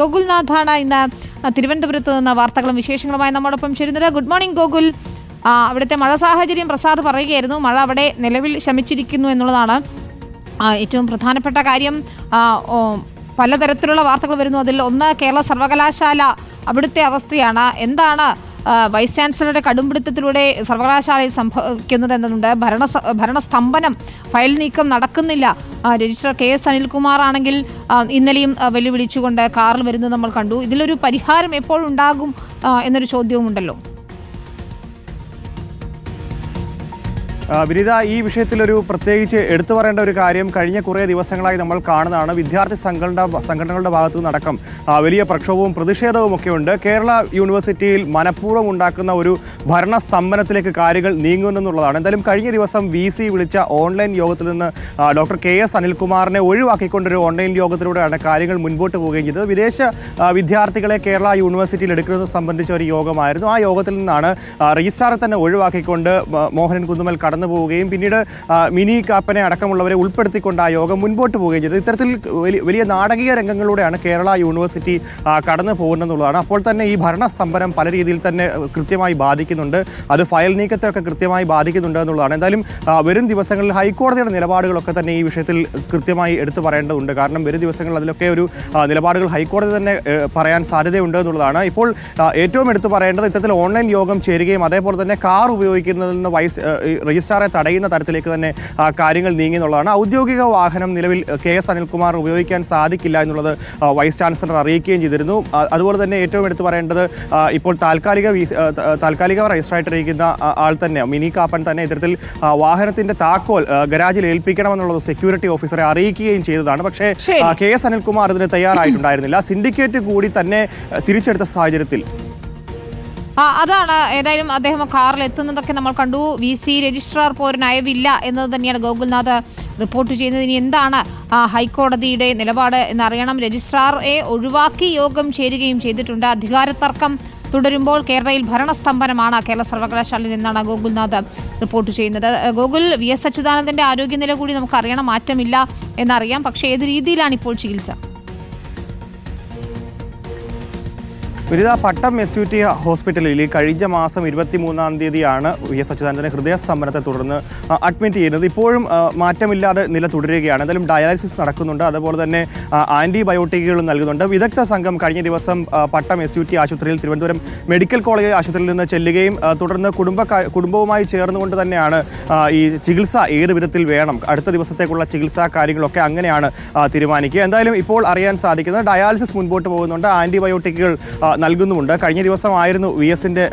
ഗോകുൽനാഥാണ് ഇന്ന് തിരുവനന്തപുരത്ത് നിന്ന് വാർത്തകളും വിശേഷങ്ങളുമായി നമ്മോടൊപ്പം ചേരുന്നത്. Good morning Gokul. അവിടുത്തെ മഴ സാഹചര്യം പ്രസാദ് പറയുകയായിരുന്നു. മഴ അവിടെ നിലവിൽ ശമിച്ചിരിക്കുന്നു എന്നുള്ളതാണ് ഏറ്റവും പ്രധാനപ്പെട്ട കാര്യം. പലതരത്തിലുള്ള വാർത്തകൾ വരുന്നു. അതിൽ ഒന്ന് കേരള സർവകലാശാല അവിടുത്തെ അവസ്ഥയാണ്. എന്താണ് വൈസ് ചാൻസലറുടെ കടുംപിടുത്തത്തിലൂടെ സർവകലാശാലയിൽ സംഭവിക്കുന്നത് എന്നതുണ്ട് ഭരണ ഭരണസ്തംഭനം ഫയൽ നീക്കം നടക്കുന്നില്ല. രജിസ്ട്രാർ കെ എസ് അനിൽകുമാർ ആണെങ്കിൽ ഇന്നലെയും വെല്ലുവിളിച്ചുകൊണ്ട് കാറിൽ വരുന്നത് നമ്മൾ കണ്ടു. ഇതിലൊരു പരിഹാരം എപ്പോഴുണ്ടാകും എന്നൊരു ചോദ്യവും വിനീത ഈ വിഷയത്തിൽ ഒരു പ്രത്യേകിച്ച് എടുത്തു പറയേണ്ട ഒരു കാര്യം കഴിഞ്ഞ കുറേ ദിവസങ്ങളായി നമ്മൾ കാണുന്നതാണ്. വിദ്യാർത്ഥി സംഘടന സംഘടനകളുടെ ഭാഗത്തു നിന്നടക്കം വലിയ പ്രക്ഷോഭവും പ്രതിഷേധവും ഒക്കെ ഉണ്ട്. കേരള യൂണിവേഴ്സിറ്റിയിൽ മനഃപൂർവം ഉണ്ടാക്കുന്ന ഒരു ഭരണ സ്തംഭനത്തിലേക്ക് കാര്യങ്ങൾ നീങ്ങുന്നെന്നുള്ളതാണ് എന്തായാലും കഴിഞ്ഞ ദിവസം വി സി വിളിച്ച ഓൺലൈൻ യോഗത്തിൽ നിന്ന് ഡോക്ടർ കെ എസ് അനിൽകുമാറിനെ ഒഴിവാക്കിക്കൊണ്ടൊരു ഓൺലൈൻ യോഗത്തിലൂടെയാണ് കാര്യങ്ങൾ മുൻപോട്ട് പോവുകയും ചെയ്തത്. വിദേശ വിദ്യാർത്ഥികളെ കേരള യൂണിവേഴ്സിറ്റിയിൽ എടുക്കുന്നത് സംബന്ധിച്ച ഒരു യോഗമായിരുന്നു. ആ യോഗത്തിൽ നിന്നാണ് രജിസ്ട്രാറെ തന്നെ ഒഴിവാക്കിക്കൊണ്ട് മോഹനൻ കുന്നുമൽ കടന്നു പോവുകയും പിന്നീട് മിനി കാപ്പനെ അടക്കമുള്ളവരെ ഉൾപ്പെടുത്തിക്കൊണ്ട് ആ യോഗം മുൻപോട്ട് പോവുകയും ചെയ്തു. ഇത്തരത്തിൽ വലിയ- നാടകീയ രംഗങ്ങളിലൂടെയാണ് കേരള യൂണിവേഴ്സിറ്റി കടന്നു പോകുന്നതെന്നുള്ളതാണ്. അപ്പോൾ തന്നെ ഈ ഭരണസ്തംഭനം പല രീതിയിൽ തന്നെ കൃത്യമായി ബാധിക്കുന്നുണ്ട്. അത് ഫയൽ നീക്കത്തെയൊക്കെ കൃത്യമായി ബാധിക്കുന്നുണ്ട് എന്നുള്ളതാണ്. എന്തായാലും വരും ദിവസങ്ങളിൽ ഹൈക്കോടതിയുടെ നിലപാടുകളൊക്കെ തന്നെ ഈ വിഷയത്തിൽ കൃത്യമായി എടുത്തു പറയേണ്ടതുണ്ട്. കാരണം വരും ദിവസങ്ങളിൽ അതിലൊക്കെ ഒരു നിലപാടുകൾ ഹൈക്കോടതി തന്നെ പറയാൻ സാധ്യതയുണ്ട് എന്നുള്ളതാണ്. ഇപ്പോൾ ഏറ്റവും എടുത്തു പറയേണ്ടത് ഇത്തരത്തിൽ ഓൺലൈൻ യോഗം ചേരുകയും അതേപോലെ തന്നെ കാർ ഉപയോഗിക്കുന്നതിൽ നിന്ന് വൈസ് ഏ, രജിസ്ട്രാറെ തടയുന്ന തരത്തിലേക്ക് തന്നെ കാര്യങ്ങൾ നീങ്ങി എന്നുള്ളതാണ്. ഔദ്യോഗിക വാഹനം നിലവിൽ കെ എസ് അനിൽകുമാർ ഉപയോഗിക്കാൻ സാധിക്കില്ല എന്നുള്ളത് വൈസ് ചാൻസലർ അറിയിക്കുകയും ചെയ്തിരുന്നു. അതുപോലെ തന്നെ ഏറ്റവും എടുത്തു പറയേണ്ടത് ഇപ്പോൾ താൽക്കാലിക താൽക്കാലിക രജിസ്റ്റർ ആയിട്ടിരിക്കുന്ന ആൾ തന്നെ മിനി കാപ്പൻ തന്നെ ഇത്തരത്തിൽ വാഹനത്തിന്റെ താക്കോൽ ഗരാജിൽ ഏൽപ്പിക്കണമെന്നുള്ളത് സെക്യൂരിറ്റി ഓഫീസറെ അറിയിക്കുകയും ചെയ്തതാണ്. പക്ഷേ കെ എസ് അനിൽകുമാർ ഇതിന് തയ്യാറായിട്ടുണ്ടായിരുന്നില്ല. സിൻഡിക്കേറ്റ് കൂടി തന്നെ തിരിച്ചെടുത്ത സാഹചര്യത്തിൽ അതാണ്. ഏതായാലും അദ്ദേഹം കാറിൽ എത്തുന്നതൊക്കെ നമ്മൾ കണ്ടു. വി സി രജിസ്ട്രാർ പോരൻ അയവില്ല എന്നത് തന്നെയാണ് ഗോകുൽനാഥ് റിപ്പോർട്ട് ചെയ്യുന്നത്. ഇനി എന്താണ് ഹൈക്കോടതിയുടെ നിലപാട് എന്നറിയണം. രജിസ്ട്രാറെ ഒഴിവാക്കി യോഗം ചേരുകയും ചെയ്തിട്ടുണ്ട്. അധികാര തർക്കം തുടരുമ്പോൾ കേരളയിൽ ഭരണസ്തംഭനമാണ് കേരള സർവകലാശാലയിൽ നിന്നാണ് ഗോകുൽനാഥ് റിപ്പോർട്ട് ചെയ്യുന്നത്. ഗോകുൽ വി എസ് അച്യുതാനന്ദന്റെ ആരോഗ്യനില കൂടി നമുക്ക് അറിയണം മാറ്റമില്ല എന്നറിയാം. പക്ഷേ ഏത് രീതിയിലാണ് ഇപ്പോൾ ചികിത്സ? വിരുദ്ധ പട്ടം എസ് യു ടി ഹോസ്പിറ്റലിൽ കഴിഞ്ഞ മാസം ഇരുപത്തി മൂന്നാം തീയതിയാണ് വി എസ് അച്യുതാനന്ദനെ ഹൃദയ സ്തംഭനത്തെ തുടർന്ന് അഡ്മിറ്റ് ചെയ്യുന്നത്. ഇപ്പോഴും മാറ്റമില്ലാതെ നില തുടരുകയാണ്. എന്തായാലും ഡയാലിസിസ് നടക്കുന്നുണ്ട്. അതുപോലെ തന്നെ ആന്റിബയോട്ടിക്കുകളും നൽകുന്നുണ്ട്. വിദഗ്ധ സംഘം കഴിഞ്ഞ ദിവസം പട്ടം എസ് യു ടി ആശുപത്രിയിൽ തിരുവനന്തപുരം മെഡിക്കൽ കോളേജ് ആശുപത്രിയിൽ നിന്ന് ചെല്ലുകയും തുടർന്ന് കുടുംബ കുടുംബവുമായി ചേർന്നുകൊണ്ട് തന്നെയാണ് ഈ ചികിത്സ ഏത് വിധത്തിൽ വേണം. അടുത്ത ദിവസത്തേക്കുള്ള ചികിത്സാ കാര്യങ്ങളൊക്കെ അങ്ങനെയാണ് തീരുമാനിക്കുക. എന്തായാലും ഇപ്പോൾ അറിയാൻ സാധിക്കുന്നത് ഡയാലിസിസ് മുൻപോട്ട് പോകുന്നുണ്ട്. ആന്റിബയോട്ടിക്കുകൾ ആ, നൽകുന്നുമുണ്ട്. കഴിഞ്ഞ ദിവസമായിരുന്നു വി എസിന്റെ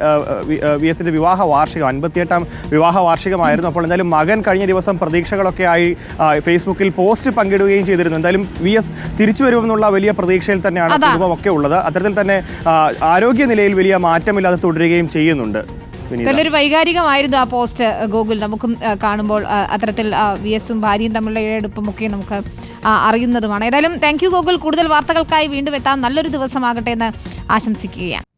വി എസിന്റെ വിവാഹ വാർഷികം അൻപത്തിയെട്ടാം വിവാഹ വാർഷികമായിരുന്നു. അപ്പോൾ എന്തായാലും മകൻ കഴിഞ്ഞ ദിവസം പ്രതീക്ഷകളൊക്കെ ആയി ഫേസ്ബുക്കിൽ പോസ്റ്റ് പങ്കിടുകയും ചെയ്തിരുന്നു. എന്തായാലും വി എസ് തിരിച്ചു വരുമെന്നുള്ള വലിയ പ്രതീക്ഷയിൽ തന്നെയാണ് കുടുംബമൊക്കെ ഉള്ളത്. അത്തരത്തിൽ തന്നെ ആരോഗ്യ ആരോഗ്യനിലയിൽ വലിയ മാറ്റമില്ലാതെ തുടരുകയും ചെയ്യുന്നുണ്ട്. നല്ലൊരു വൈകാരികമായിരുന്നു ആ പോസ്റ്റ് ഗൂഗിൾ. നമുക്കും കാണുമ്പോൾ അത്തരത്തിൽ വി എസും ഭാര്യയും തമ്മിലുള്ള ഇഴയെടുപ്പും ഒക്കെ നമുക്ക് അറിയുന്നതുമാണ്. ഏതായാലും താങ്ക് യു ഗൂഗിൾ. കൂടുതൽ വാർത്തകൾക്കായി വീണ്ടും എത്താൻ നല്ലൊരു ദിവസമാകട്ടെ എന്ന് ആശംസിക്കുകയാണ്.